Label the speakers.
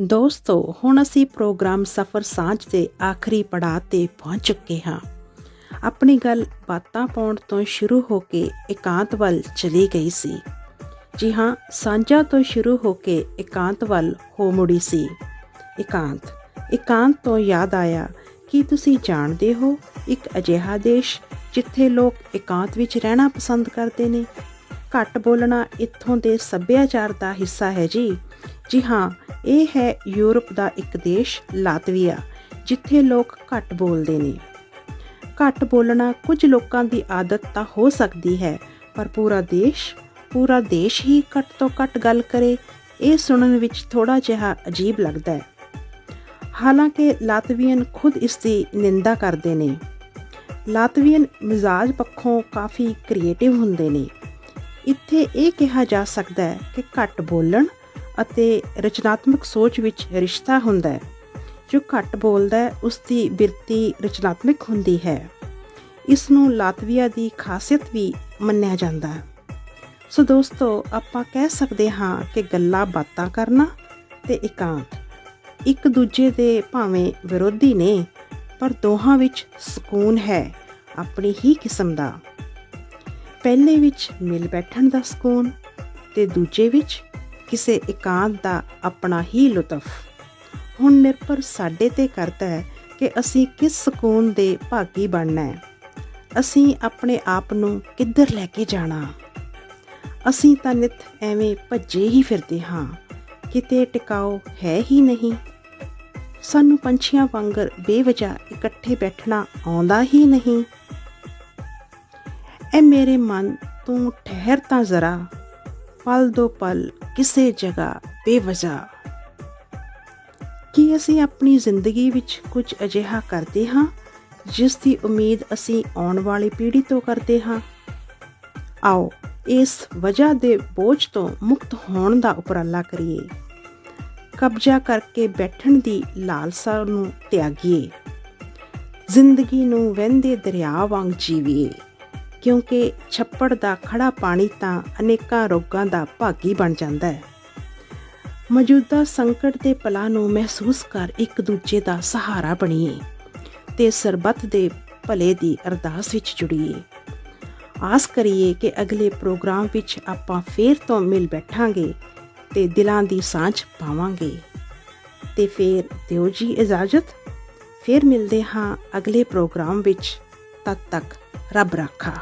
Speaker 1: ਦੋਸਤੋ, ਹੁਣ ਅਸੀਂ ਪ੍ਰੋਗਰਾਮ ਸਫਰ ਸਾਂਝ ਦੇ ਆਖਰੀ ਪੜਾਅ ਤੇ ਪਹੁੰਚ ਚੁੱਕੇ ਹਾਂ। ਆਪਣੀ ਗੱਲ ਬਾਤਾਂ ਪਾਉਣ ਤੋਂ ਸ਼ੁਰੂ ਹੋ ਕੇ ਇਕਾਂਤ ਵੱਲ ਚਲੀ ਗਈ ਸੀ। ਜੀ ਹਾਂ, ਸਾਂਝਾ ਤੋਂ ਸ਼ੁਰੂ ਹੋ ਕੇ ਇਕਾਂਤ ਵੱਲ ਹੋ ਮੁੜੀ ਸੀ। ਇਕਾਂਤ ਇਕਾਂਤ ਤੋਂ ਯਾਦ ਆਇਆ ਕੀ ਤੁਸੀਂ ਜਾਣਦੇ ਹੋ, ਇੱਕ ਅਜਿਹਾ ਦੇਸ਼ ਜਿੱਥੇ ਲੋਕ ਇਕਾਂਤ ਵਿੱਚ ਰਹਿਣਾ ਪਸੰਦ ਕਰਦੇ ਨੇ। ਘੱਟ ਬੋਲਣਾ ਇੱਥੋਂ ਦੇ ਸੱਭਿਆਚਾਰ ਦਾ ਹਿੱਸਾ ਹੈ ਜੀ। ਜੀ ਹਾਂ, ਇਹ ਹੈ ਯੂਰਪ ਦਾ ਇੱਕ ਦੇਸ਼, ਲਾਤਵੀਆ, ਜਿੱਥੇ ਲੋਕ ਘੱਟ ਬੋਲਦੇ ਨੇ। ਘੱਟ ਬੋਲਣਾ ਕੁਝ ਲੋਕਾਂ ਦੀ ਆਦਤ ਤਾਂ ਹੋ ਸਕਦੀ ਹੈ, ਪਰ ਪੂਰਾ ਦੇਸ਼ ਪੂਰਾ ਦੇਸ਼ ਹੀ ਘੱਟ ਤੋਂ ਘੱਟ ਗੱਲ ਕਰੇ, ਇਹ ਸੁਣਨ ਵਿੱਚ ਥੋੜਾ ਜਿਹਾ ਅਜੀਬ ਲੱਗਦਾ ਹੈ। ਹਾਲਾਂਕਿ ਲਾਤਵੀਅਨ ਖੁਦ ਇਸ ਦੀ ਨਿੰਦਾ ਕਰਦੇ ਨੇ। ਲਾਤਵੀਅਨ ਮਿਜ਼ਾਜ ਪੱਖੋਂ ਕਾਫੀ ਕ੍ਰੀਏਟਿਵ ਹੁੰਦੇ ਨੇ। ਇੱਥੇ ਇਹ ਕਿਹਾ ਜਾ ਸਕਦਾ ਹੈ ਕਿ ਘੱਟ ਬੋਲਣ ਅਤੇ ਰਚਨਾਤਮਕ ਸੋਚ ਵਿੱਚ ਰਿਸ਼ਤਾ ਹੁੰਦਾ ਹੈ। ਜੋ ਘੱਟ ਬੋਲਦਾ ਹੈ ਉਸ ਦੀ ਬਿਰਤੀ ਰਚਨਾਤਮਕ ਹੁੰਦੀ ਹੈ। ਇਸ ਨੂੰ ਲਾਤਵੀਆ ਦੀ ਖਾਸੀਅਤ ਵੀ ਮੰਨਿਆ ਜਾਂਦਾ ਹੈ। ਸੋ ਦੋਸਤੋ, ਆਪਾਂ ਕਹਿ ਸਕਦੇ ਹਾਂ ਕਿ ਗੱਲਾਂ ਬਾਤਾਂ ਕਰਨਾ ਤੇ ਇਕਾਂਤ ਇੱਕ ਦੂਜੇ ਦੇ ਭਾਵੇਂ ਵਿਰੋਧੀ ਨੇ, ਪਰ ਦੋਹਾਂ ਵਿੱਚ ਸਕੂਨ ਹੈ ਆਪਣੀ ਹੀ ਕਿਸਮ ਦਾ। ਪਹਿਲੇ ਵਿੱਚ ਮਿਲ ਬੈਠਣ ਦਾ ਸਕੂਨ ਤੇ ਦੂਜੇ ਵਿੱਚ ਕਿਸੇ ਇਕਾਂਤ ਦਾ ਆਪਣਾ ਹੀ ਲੁਤਫ। ਹੁਣ ਨਿਰਭਰ ਸਾਡੇ ਤੇ ਕਰਦਾ ਹੈ ਕਿ ਅਸੀਂ ਕਿਸ ਸਕੂਨ ਦੇ ਭਾਗੀ ਬਣਨਾ ਹੈ। ਅਸੀਂ ਆਪਣੇ ਆਪ ਨੂੰ ਕਿੱਧਰ ਲੈ ਕੇ ਜਾਣਾ? ਅਸੀਂ ਤਾਂ ਨਿਤ ਐਵੇਂ ਭੱਜੇ ਹੀ ਫਿਰਦੇ ਹਾਂ। ਕਿਤੇ ਟਿਕਾਓ ਹੈ ਹੀ ਨਹੀਂ। ਸਾਨੂੰ ਪੰਛੀਆਂ ਵਾਂਗਰ ਬੇਵਜਾ ਇਕੱਠੇ ਬੈਠਣਾ ਆਉਂਦਾ ਹੀ ਨਹੀਂ। ਐ ਮੇਰੇ ਮਨ ਤੂੰ ਠਹਿਰ ਤਾਂ ਜ਼ਰਾ। ਪਲ ਦੋ ਪਲ ਕਿਸੇ ਜਗ੍ਹਾ ਬੇਵਜਾ ਕੀ ਅਸੀਂ ਆਪਣੀ ਜ਼ਿੰਦਗੀ ਵਿੱਚ ਕੁਝ ਅਜਿਹਾ ਕਰਦੇ ਹਾਂ, ਜਿਸ ਦੀ ਉਮੀਦ ਅਸੀਂ ਆਉਣ ਵਾਲੀ ਪੀੜ੍ਹੀ ਤੋਂ ਕਰਦੇ ਹਾਂ? ਆਓ, ਇਸ ਵਜ੍ਹਾ ਦੇ ਬੋਝ ਤੋਂ ਮੁਕਤ ਹੋਣ ਦਾ ਉਪਰਾਲਾ ਕਰੀਏ। ਕਬਜ਼ਾ ਕਰਕੇ ਬੈਠਣ ਦੀ ਲਾਲਸਾ ਨੂੰ ਤਿਆਗੀਏ। ਜ਼ਿੰਦਗੀ ਨੂੰ ਵਹਿੰਦੇ ਦਰਿਆ ਵਾਂਗ ਜੀਵੀਏ। ਕਿਉਂਕਿ ਛੱਪੜ ਦਾ ਖੜਾ ਪਾਣੀ ਤਾਂ ਅਨੇਕਾਂ ਰੋਗਾਂ ਦਾ ਭਾਗੀ ਬਣ ਜਾਂਦਾ ਹੈ। ਮੌਜੂਦਾ ਸੰਕਟ ਦੇ ਪਲਾ ਨੂੰ ਮਹਿਸੂਸ ਕਰ ਇੱਕ ਦੂਜੇ ਦਾ ਸਹਾਰਾ ਬਣੀਏ ਤੇ ਸਰਬੱਤ ਦੇ ਭਲੇ ਦੀ ਅਰਦਾਸ ਵਿੱਚ ਜੁੜੀਏ। ਆਸ ਕਰੀਏ ਕਿ ਅਗਲੇ ਪ੍ਰੋਗਰਾਮ ਵਿੱਚ ਆਪਾਂ ਫੇਰ ਤੋਂ ਮਿਲ ਬੈਠਾਂਗੇ ਤੇ ਦਿਲਾਂ ਦੀ ਸਾਂਝ ਪਾਵਾਂਗੇ। ਤੇ ਫੇਰ ਦਿਓ ਜੀ ਇਜਾਜ਼ਤ। ਫੇਰ ਮਿਲਦੇ ਹਾਂ ਅਗਲੇ ਪ੍ਰੋਗਰਾਮ ਵਿੱਚ। ਤਦ ਤੱਕ ਰੱਬ ਰਾਖਾ।